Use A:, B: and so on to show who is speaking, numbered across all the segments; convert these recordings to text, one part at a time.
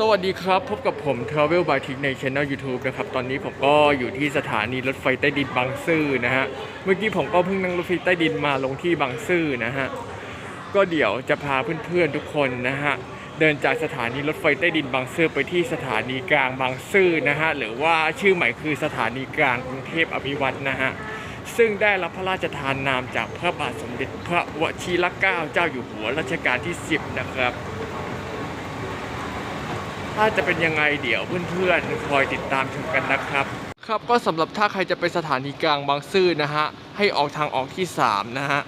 A: สวัสดีครับ พบกับผม Travel by Tik ใน Channel YouTube นะครับ ตอนนี้ผมก็อยู่ที่สถานีรถไฟใต้ดินบางซื่อนะฮะ เมื่อกี้ผมก็เพิ่งนั่งรถไฟใต้ดินมาลงที่บางซื่อนะฮะ ก็เดี๋ยวจะพาเพื่อนๆทุกคนนะฮะ เดินจากสถานีรถไฟใต้ดินบางซื่อไปที่สถานีกลางบางซื่อนะฮะ หรือว่าชื่อใหม่คือสถานีกลางกรุงเทพอภิวัตนะฮะ ซึ่งได้รับพระราชทานนามจากพระบาทสมเด็จพระวชิรเกล้าเจ้าอยู่หัวรัชกาลที่ 10 นะครับ ถ้าจะเป็นยังไงเดี๋ยวเพื่อนๆคอยติดตามชมกันนะครับครับก็สำหรับถ้าใครจะไปสถานีกลางบางซื่อนะฮะให้ออกทางออกที่ 3 นะฮะ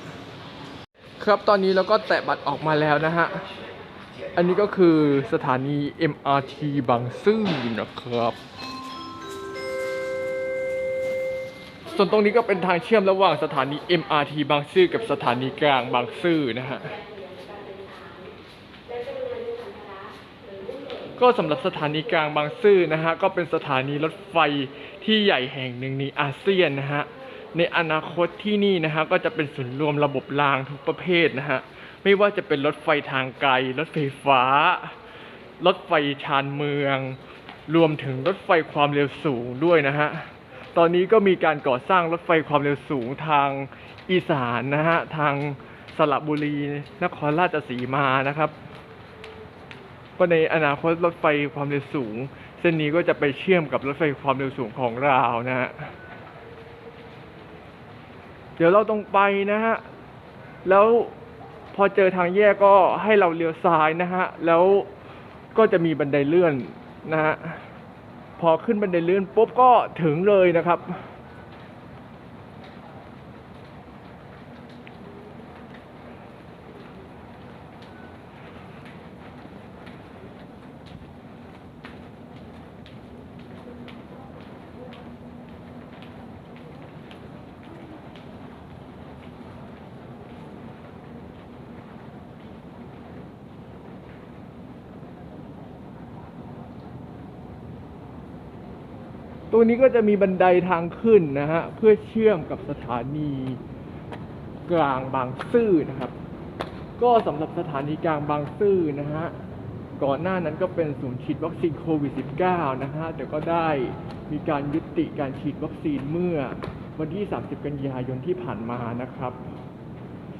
A: ครับตอนนี้เราก็แตะบัตรออกมาแล้วนะฮะอันนี้ก็คือสถานี MRT บางซื่อนะครับ ส่วนตรงนี้ก็เป็นทางเชื่อมระหว่างสถานี MRT บางซื่อกับสถานีกลางบางซื่อนะฮะ ก็สำหรับสถานีกลางบางซื่อนะฮะก็เป็นสถานีรถไฟที่ใหญ่แห่งหนึ่งในอาเซียนนะฮะในอนาคตที่นี่นะฮะก็จะเป็นศูนย์รวมระบบรางทุกประเภทนะฮะไม่ว่าจะเป็นรถไฟทางไกล รถไฟฟ้า รถไฟชานเมือง รวมถึงรถไฟความเร็วสูงด้วยนะฮะตอนนี้ก็มีการก่อสร้างรถไฟความเร็วสูงทางอีสานนะฮะทางสระบุรีนครราชสีมานะครับ ก็ในอนาคตรถไฟความเร็วสูง เส้นนี้ก็จะไปเชื่อมกับรถไฟความเร็วสูงของเรานะฮะเดี๋ยวเราตรงไปนะฮะแล้วพอเจอทางแยกก็ให้เราเลี้ยวซ้ายนะฮะแล้วก็จะมีบันไดเลื่อนนะฮะพอขึ้นบันไดเลื่อนปุ๊บก็ถึงเลยนะครับ ตัวนี้ก็จะมีบันไดทางขึ้นนะฮะ เพื่อเชื่อมกับสถานีกลางบางซื่อนะครับ ก็สำหรับสถานีกลางบางซื่อนะฮะ ก่อนหน้านั้นก็เป็นศูนย์ฉีดวัคซีนโควิด -19 นะฮะ แต่ก็ได้มีการยุติการฉีดวัคซีนเมื่อวันที่ 30 กันยายนที่ผ่านมานะครับ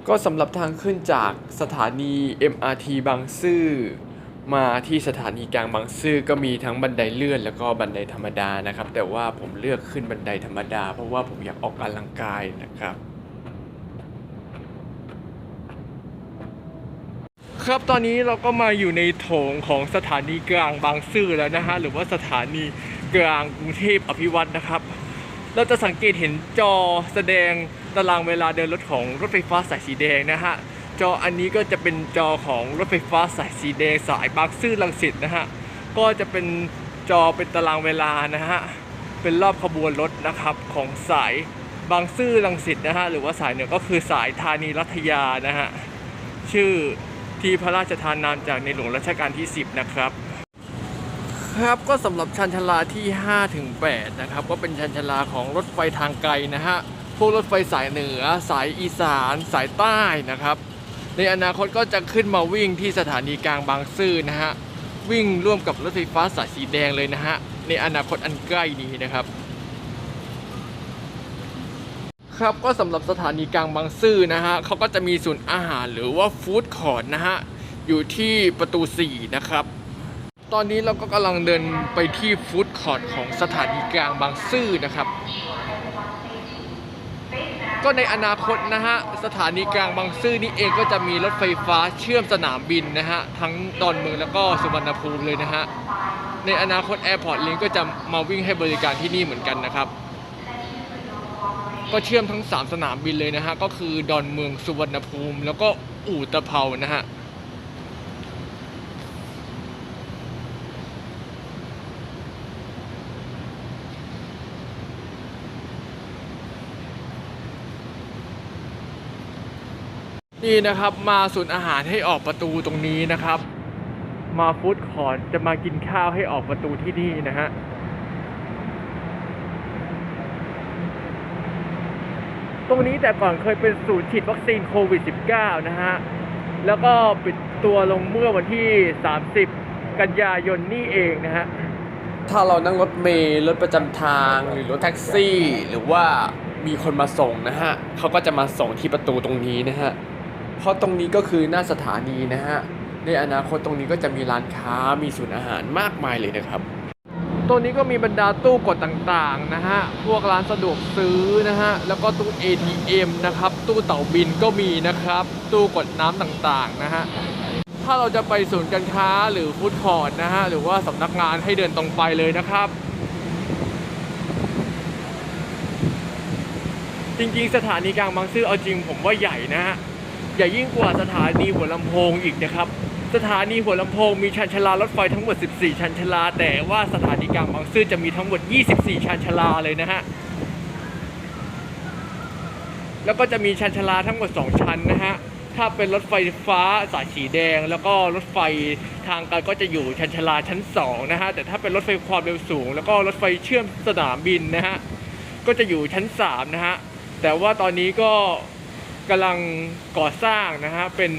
A: ก็สำหรับทางขึ้นจากสถานี MRT บางซื่อ มาที่สถานีกลางบางซื่อก็มีทั้งบันไดเลื่อนแล้วก็บันไดธรรมดานะครับ แต่ว่าผมเลือกขึ้นบันไดธรรมดา เพราะว่าผมอยากออกกำลังกายนะครับ ครับตอนนี้เราก็มาอยู่ในโถงของสถานีกลางบางซื่อแล้วนะฮะหรือว่าสถานีกลางกรุงเทพอภิวัตนะครับ เราจะสังเกตเห็นจอแสดงตารางเวลาเดินรถของรถไฟฟ้าสายสีแดงนะฮะ จออันนี้ก็จะเป็นจอของรถไฟฟ้าสายสีแดงสายบางซื่อลังสิตนะฮะ ก็จะเป็นจอเป็นตารางเวลานะฮะ เป็นรอบขบวนรถนะครับของสายบางซื่อลังสิตนะฮะ หรือว่าสายเหนึ่งก็คือสายธานีรัตยานะฮะ ชื่อที่พระราชทานนามจากในหลวงรัชกาลที่ 10 นะครับ ครับก็สำหรับชันชลาที่5ถึง8นะครับ ก็เป็นชันชลาของรถไฟทางไกลนะฮะ พวกรถไฟสายเหนือ สายอีสาน สายใต้นะครับ ในอนาคตก็จะขึ้นมาวิ่งที่สถานีกลางบางซื่อนะฮะ วิ่งร่วมกับรถไฟฟ้าสายสีแดงเลยนะฮะ ในอนาคตอันใกล้นี้นะครับ ครับก็สำหรับสถานีกลางบางซื่อนะฮะเขาก็จะมีศูนย์อาหารหรือว่าฟู้ดคอร์ทนะฮะ อยู่ที่ประตู 4 นะครับ ตอนนี้เราก็กำลังเดินไปที่ฟู้ดคอร์ทของสถานีกลางบางซื่อนะครับ ก็ในอนาคตนะฮะสถานีกลางบางซื่อนี่เองก็จะมีรถไฟฟ้าเชื่อมสนามบินนะฮะทั้งดอนเมืองแล้วก็สุวรรณภูมิเลยนะฮะในอนาคต Airport Link ก็จะมาวิ่งให้บริการที่นี่เหมือนกันนะครับก็เชื่อมทั้ง 3 สนามบินเลยนะฮะก็คือดอนเมืองสุวรรณภูมิ แล้วก็อู่ตะเภานะฮะ นี่นะครับ มาศูนย์อาหารให้ออกประตูตรงนี้นะครับ มาฟู้ดคอร์ทจะมากินข้าวให้ออกประตูที่นี่นะฮะตรงนี้แต่ก่อนเคยเป็นศูนย์ฉีดวัคซีนโควิด -19 นะฮะ แล้วก็ปิดตัวลงเมื่อวันที่ 30 กันยายนนี่เองนะฮะ ถ้าเรานั่งรถเมล์รถประจำทางหรือรถแท็กซี่ หรือว่ามีคนมาส่งนะฮะ เขาก็จะมาส่งที่ประตูตรงนี้นะฮะ เพราะตรงนี้ก็คือหน้าสถานีนะฮะ ในอนาคตตรงนี้ก็จะมีร้านค้ามีศูนย์อาหารมากมายเลยนะครับตรงนี้ก็มีบรรดาตู้กดต่างๆนะฮะ พวกร้านสะดวกซื้อนะฮะ แล้วก็ตู้ ATM นะครับ ตู้เต่าบินก็มีนะครับ ตู้กดน้ำต่างๆนะฮะ ถ้าเราจะไปศูนย์การค้าหรือฟู้ดคอร์ทนะฮะ หรือว่าสำนักงานให้เดินตรงไปเลยนะครับจริงๆ สถานีกลางบางซื่อเอาจริงผมว่าใหญ่นะฮะ ใหญ่ยิ่งกว่าสถานีหัวลำโพงอีกนะครับ สถานีหัวลำโพงมีชันชาลารถไฟทั้งหมด 14 ชันชาลา แต่ว่าสถานีกลางบางซื่อจะมีทั้งหมด 24 ชันชาลาเลยนะฮะแล้วก็จะมีชันชาลาทั้งหมด 2 ชั้นนะฮะ ถ้าเป็นรถไฟฟ้าสายสีแดง แล้วก็รถไฟทางไกลก็จะอยู่ชันชาลาชั้น 2 นะฮะ แต่ถ้าเป็นรถไฟความเร็วสูง แล้วก็รถไฟเชื่อมสนามบินนะฮะ ก็จะอยู่ชั้น 3 นะฮะ แต่ว่าตอนนี้ก็ กำลังก่อสร้างนะฮะเป็น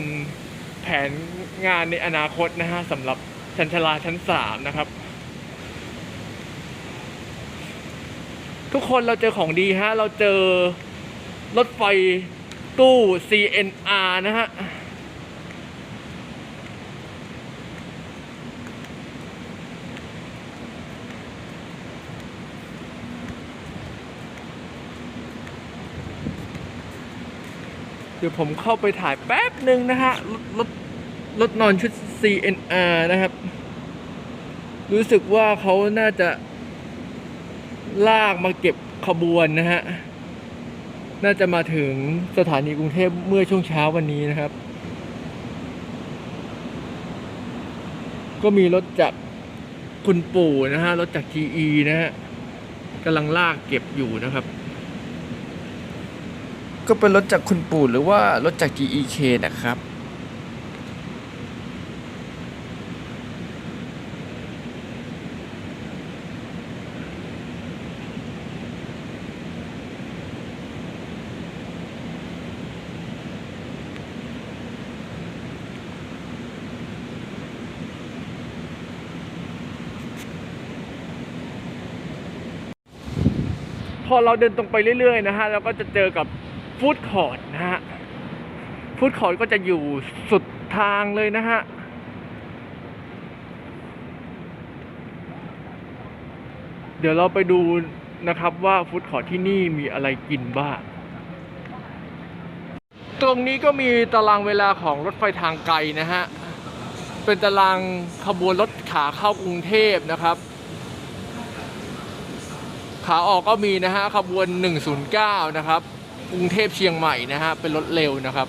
A: แผนงานในอนาคตนะฮะสำหรับชันชลาชั้น3นะครับ ทุกคนเราเจอของดีฮะเราเจอรถไฟตู้ CNR นะฮะ เดี๋ยวผมเข้าไปถ่ายแป๊บหนึ่งนะฮะรถรถรถนอนชุด CNR นะครับ รู้สึกว่าเขาน่าจะลากมาเก็บขบวนนะฮะ น่าจะมาถึงสถานีกรุงเทพเมื่อช่วงเช้าวันนี้นะครับ ก็มีรถจากคุณปู่นะฮะ รถจาก GE นะฮะกำลังลากเก็บอยู่นะครับ ก็เป็นรถจากคุณปู่หรือว่ารถจาก GEK นะครับ พอเราเดินตรงไปเรื่อยๆนะฮะเราก็จะเจอกับ ฟู้ดคอร์ทนะฮะฟู้ดคอร์ทก็จะอยู่สุดทางเลยนะฮะเดี๋ยวเราไปดูนะครับว่าฟู้ดคอร์ทที่นี่มีอะไรกินบ้าง ตรงนี้ก็มีตารางเวลาของรถไฟทางไกลนะฮะ เป็นตารางขบวนรถขาเข้ากรุงเทพนะครับ ขาออกก็มีนะฮะขบวน 109 นะครับ กรุงเทพเชียงใหม่นะฮะเป็นรถเร็วนะครับ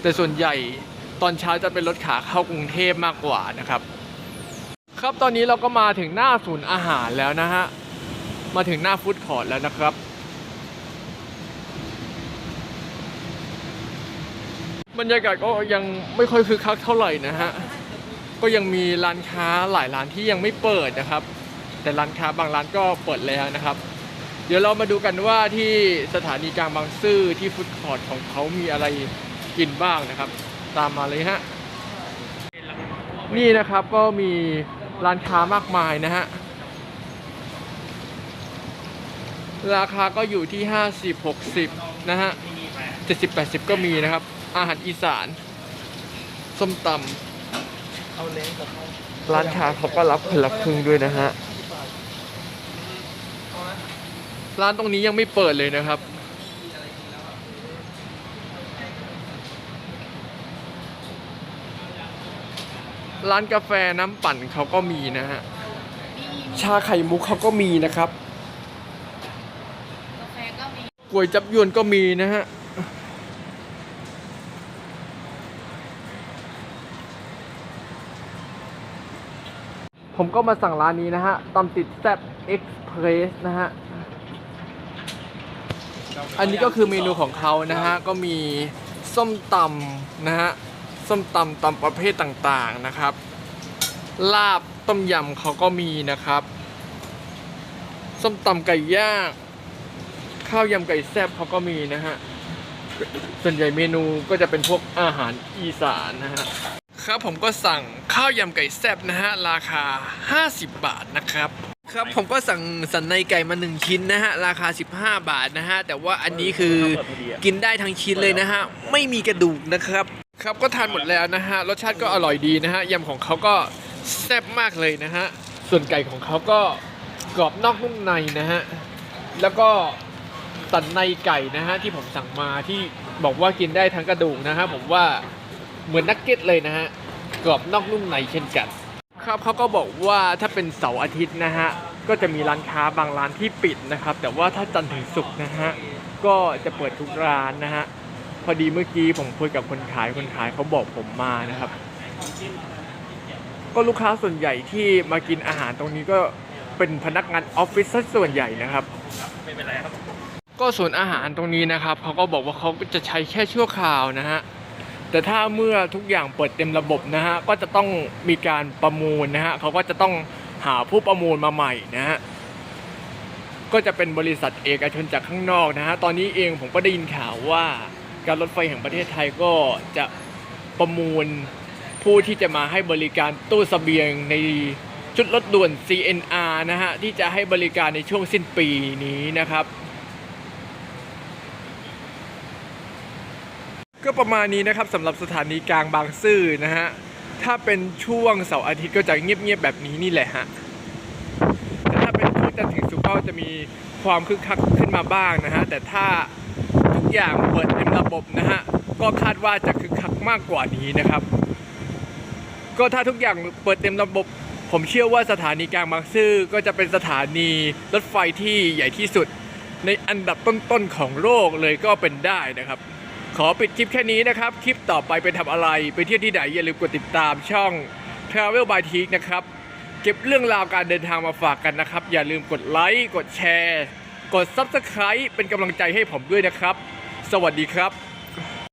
A: แต่ส่วนใหญ่ตอนเช้าจะเป็นรถขาเข้ากรุงเทพมากกว่านะครับ ครับตอนนี้เราก็มาถึงหน้าศูนย์อาหารแล้วนะฮะมาถึงหน้าฟู้ดคอร์ทแล้วนะครับบรรยากาศก็ยังไม่ค่อยคึกคักเท่าไหร่นะฮะ ก็ยังมีร้านค้าหลายร้านที่ยังไม่เปิดนะครับ แต่ร้านค้าบางร้านก็เปิดแล้วนะครับ เดี๋ยวเรามาดูกันว่าที่สถานีกลางบางซื่อที่ฟู้ดคอร์ทของเขามีอะไรกินบ้างนะครับ ตามมาเลยฮะ นี่นะครับก็มีร้านค้ามากมายนะฮะ ราคาก็อยู่ที่ 50 60 นะฮะ 70 80 ก็มีนะครับ อาหารอีสาน ส้มตำร้านค้าเขาก็รับคนละครึ่งด้วยนะฮะ ร้านตรงนี้ยังไม่เปิดเลยนะครับ ร้านกาแฟน้ำปั่นเขาก็มีนะฮะ ชาไข่มุกเขาก็มีนะครับ
B: กาแฟก็มี
A: ก๋วยจับยวนก็มีนะฮะผมก็มาสั่งร้านนี้นะฮะตำติดแซ่บเอ็กเพรสนะฮะ อันนี้ก็คือเมนูของเขานะฮะ ก็มีส้มตำนะฮะ ส้มตำตำประเภทต่างๆนะครับ ลาบต้มยำเขาก็มีนะครับ ส้มตำไก่ย่าง ข้าวยำไก่แซ่บเขาก็มีนะฮะ ส่วนใหญ่เมนูก็จะเป็นพวกอาหารอีสานนะฮะ ครับผมก็สั่งข้าวยำไก่แซ่บนะฮะ ราคา 50 บาทนะครับ ครับผมก็สั่งสันในไก่มา 1 ชิ้นนะฮะ ราคา 15 บาทนะฮะ แต่ว่าอันนี้คือกินได้ทั้งชิ้นเลยนะฮะ ไม่มีกระดูกนะครับ ครับก็ทานหมดแล้วนะฮะ รสชาติก็อร่อยดีนะฮะยำของเขาก็แซ่บมากเลยนะฮะ ส่วนไก่ของเขาก็กรอบนอกนุ่มในนะฮะ แล้วก็สันในไก่นะฮะที่ผมสั่งมาที่บอกว่ากินได้ทั้งกระดูกนะฮะผมว่าเหมือนนักเก็ตเลยนะฮะกรอบนอกนุ่มในเช่นกัน ครับเขาก็บอกว่าถ้าเป็นเสาร์อาทิตย์นะฮะก็จะมีร้านค้าบางร้านที่ปิดนะครับ แต่ว่าถ้าจันทร์ถึงศุกร์นะฮะก็จะเปิดทุกร้านนะฮะพอดีเมื่อกี้ผมคุยกับคนขายคนขายเขาบอกผมมานะครับ ก็ลูกค้าส่วนใหญ่ที่มากินอาหารตรงนี้ก็เป็นพนักงานออฟฟิศซะส่วนใหญ่นะครับ
B: ไม่เป็นไรครับ
A: ก็ส่วนอาหารตรงนี้นะครับเขาก็บอกว่าเขาจะใช้แค่ชั่วคราวนะฮะ แต่ถ้าเมื่อทุกอย่างเปิดเต็มระบบนะฮะก็จะต้องมีการประมูลนะฮะเขาก็จะต้องหาผู้ประมูลมาใหม่นะฮะก็จะเป็นบริษัทเอกชนจากข้างนอกนะฮะตอนนี้เองผมก็ได้ยินข่าวว่าการรถไฟแห่งประเทศไทยก็จะประมูลผู้ที่จะมาให้บริการตู้เสบียงในชุดรถด่วน CNR นะฮะที่จะให้บริการในช่วงสิ้นปีนี้นะครับ ก็ประมาณนี้นะครับสำหรับสถานีกลางบางซื่อนะฮะ ถ้าเป็นช่วงเสาร์อาทิตย์ก็จะเงียบๆแบบนี้นี่แหละฮะแต่ถ้าเป็นช่วงจันทร์ถึงศุกร์ก็จะมีความคึกคักขึ้นมาบ้างนะฮะ แต่ถ้าทุกอย่างเปิดเต็มระบบนะฮะ ก็คาดว่าจะคึกคักมากกว่านี้นะครับ ก็ถ้าทุกอย่างเปิดเต็มระบบ ผมเชื่อว่าสถานีกลางบางซื่อก็จะเป็นสถานีรถไฟที่ใหญ่ที่สุด ในอันดับต้นๆของโลกเลยก็เป็นได้นะครับ ขอปิดคลิปแค่นี้นะครับ คลิปต่อไปไปทำอะไร ไปเที่ยวที่ไหนอย่าลืมกดติดตามช่อง Travel by t i k นะครับ เก็บเรื่องราวการเดินทางมาฝากกันนะครับ อย่าลืมกดไลค์ กดแชร์ กด Subscribe เป็นกำลังใจให้ผมด้วยนะครับ สวัสดีครับ